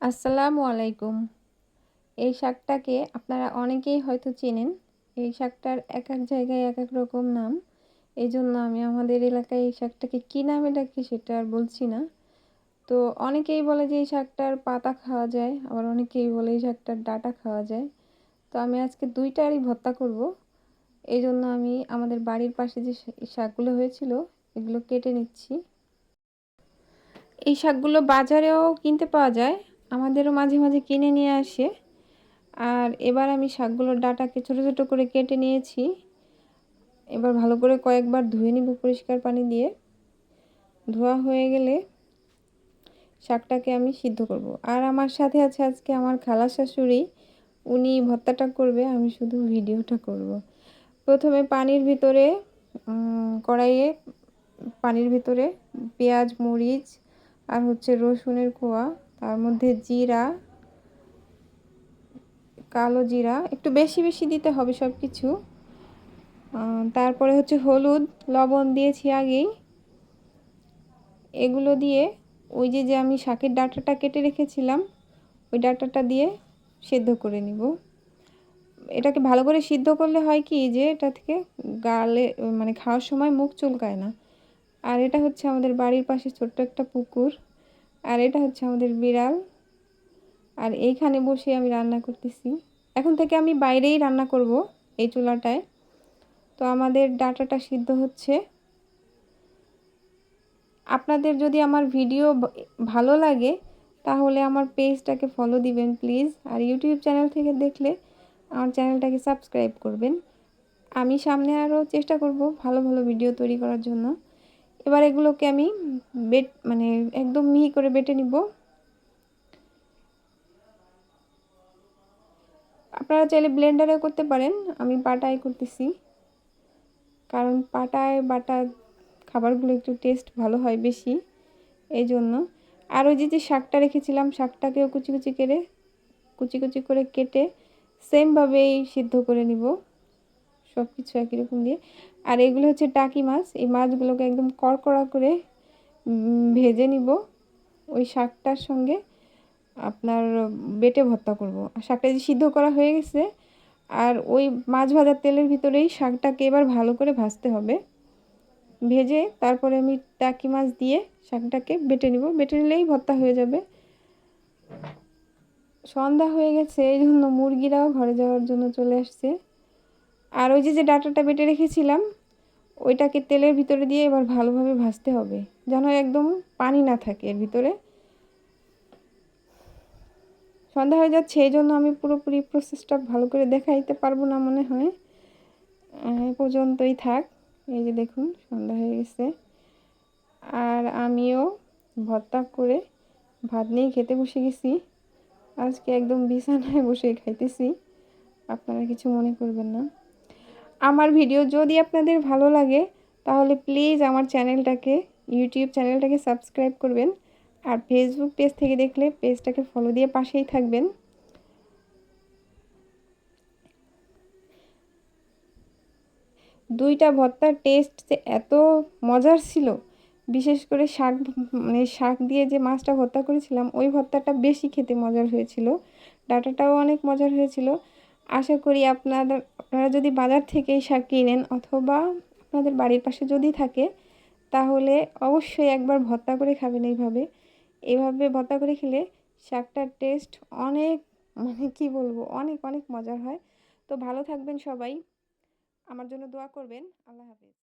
আসসালামু আলাইকুম। এই শাকটাকে আপনারা অনেকেই হয়তো চেনেন। এই শাকটার এক এক জায়গায় এক এক রকম নাম। এই জন্য আমি আমাদের এলাকায় এই শাকটাকে কী নামে ডাকি সেটা আর বলছি না। তো অনেকেই বলে যে এই শাকটার পাতা খাওয়া যায়, আবার অনেকেই বলে এই শাকটার ডাটা খাওয়া যায়। তো আমি আজকে দুইটারই ভর্তা করব। এই জন্য আমি আমাদের বাড়ির পাশে যে শাকগুলো হয়েছিল, এগুলো কেটে নিচ্ছি। এই শাকগুলো বাজারেও কিনতে পাওয়া যায় আমাদেরও মাঝে মাঝে কিনে নিয়ে আসে। আর এবার আমি শাকগুলোর ডাটাকে ছোটো ছোটো করে কেটে নিয়েছি। এবার ভালো করে কয়েকবার ধুয়ে নিব পরিষ্কার পানি দিয়ে। ধোয়া হয়ে গেলে শাকটাকে আমি সিদ্ধ করব। আর আমার সাথে আছে আজকে আমার খালা শাশুড়ি। উনি ভর্তাটা করবে, আমি শুধু ভিডিওটা করব। প্রথমে পানির ভিতরে কড়াইয়ে পানির ভিতরে পেঁয়াজ, মরিচ আর হচ্ছে রসুনের কোয়া তার মধ্যে জিরা, কালো জিরা, একটু বেশি বেশি দিতে হবে সব কিছু তারপরে হচ্ছে হলুদ, লবণ দিয়েছি আগেই। এগুলো দিয়ে ওই যে যে আমি শাকের ডাটাটা কেটে রেখেছিলাম, ওই ডাটাটা দিয়ে সেদ্ধ করে নিব। এটাকে ভালো করে সিদ্ধ করলে হয় কি, যে এটা থেকে গালে মানে খাওয়ার সময় মুখ চুলকায় না। আর এটা হচ্ছে আমাদের বাড়ির পাশে ছোট্ট একটা পুকুর। আর এটা হচ্ছে আমাদের বিড়াল। আর এইখানে বসে আমি রান্না করতেছি। এখন থেকে আমি বাইরেই রান্না করব এই চুলাটায়। তো আমাদের ডাটাটা সিদ্ধ হচ্ছে। আপনাদের যদি আমার ভিডিও ভালো লাগে, তাহলে আমার পেজটাকে ফলো দিবেন প্লিজ আর ইউটিউব চ্যানেল থেকে দেখলে আমার চ্যানেলটাকে সাবস্ক্রাইব করবেন। আমি সামনে আরও চেষ্টা করব ভালো ভালো ভিডিও তৈরি করার জন্য। এবার এগুলোকে আমি বেট মানে একদম মিহি করে বেটে নিব। আপনারা চাইলে ব্লেন্ডারেও করতে পারেন, আমি পাটায় করতেছি। কারণ পাটায়, বাটা খাবারগুলো একটু টেস্ট ভালো হয় বেশি এই জন্য আর ওই যে যে শাকটা রেখেছিলাম, শাকটাকেও কুচি কুচি করে কুচি কুচি করে কেটে সেমভাবেই সিদ্ধ করে নিব। সব কিছু একই রকম দিয়ে। আর এগুলো হচ্ছে টাকি মাছ। এই মাছগুলোকে একদম কড়কড়া করে ভেজে নিব। ওই শাকটার সঙ্গে আপনার বেটে ভর্তা করব। আর শাকটা যে সিদ্ধ করা হয়ে গেছে, আর ওই মাছ ভাজার তেলের ভিতরেই শাকটাকে এবার ভালো করে ভাজতে হবে। ভেজে তারপরে আমি টাকি মাছ দিয়ে শাকটাকে বেটে নিব। বেটে নিলেই ভর্তা হয়ে যাবে। সন্ধ্যা হয়ে গেছে, এই জন্য মুরগিরাও ঘরে যাওয়ার জন্য চলে আসছে। আর ওই যে যে ডাটাটা বেটে রেখেছিলাম, ওইটাকে তেলের ভিতরে দিয়ে এবার ভালোভাবে ভাজতে হবে, যেন একদম পানি না থাকে এর ভিতরে। সন্ধ্যা হয়ে যাচ্ছে, এই জন্য আমি পুরোপুরি প্রসেসটা ভালো করে দেখাইতে পারব না মনে হয়। এ পর্যন্তই থাক, এই যে দেখুন, সন্ধ্যা হয়ে গেছে। আর আমিও ভর্তা করে ভাত নিয়ে খেতে বসে গেছি। আজকে একদম বিছানায় বসে খাইতেছি, আপনারা কিছু মনে করবেন না। আমার ভিডিও যদি আপনাদের ভালো লাগে, তাহলে প্লিজ আমার চ্যানেলটাকে ইউটিউব চ্যানেলটাকে সাবস্ক্রাইব করবেন। আর ফেসবুক পেজ থেকে দেখলে পেজটাকে ফলো দিয়ে পাশেই থাকবেন। দুইটা ভর্তার টেস্ট যে এত মজার ছিল, বিশেষ করে শাক মানে শাক দিয়ে যে মাছটা ভর্তা করেছিলাম, ওই ভর্তাটা বেশি খেতে মজার হয়েছিল। ডাটাটাও অনেক মজার হয়েছিল। আশা করি আপনাদের আপনারা যদি বাজার থেকে শাক কিনেন অথবা আপনাদের বাড়ির পাশে যদি থাকে, তাহলে অবশ্যই একবার ভর্তা করে খাবেন এইভাবে। এভাবে ভর্তা করে খেলে শাকটার টেস্ট অনেক মানে কী বলব, অনেক অনেক মজার হয়। তো ভালো থাকবেন সবাই। আমার জন্য দোয়া করবেন। আল্লাহ হাফিজ।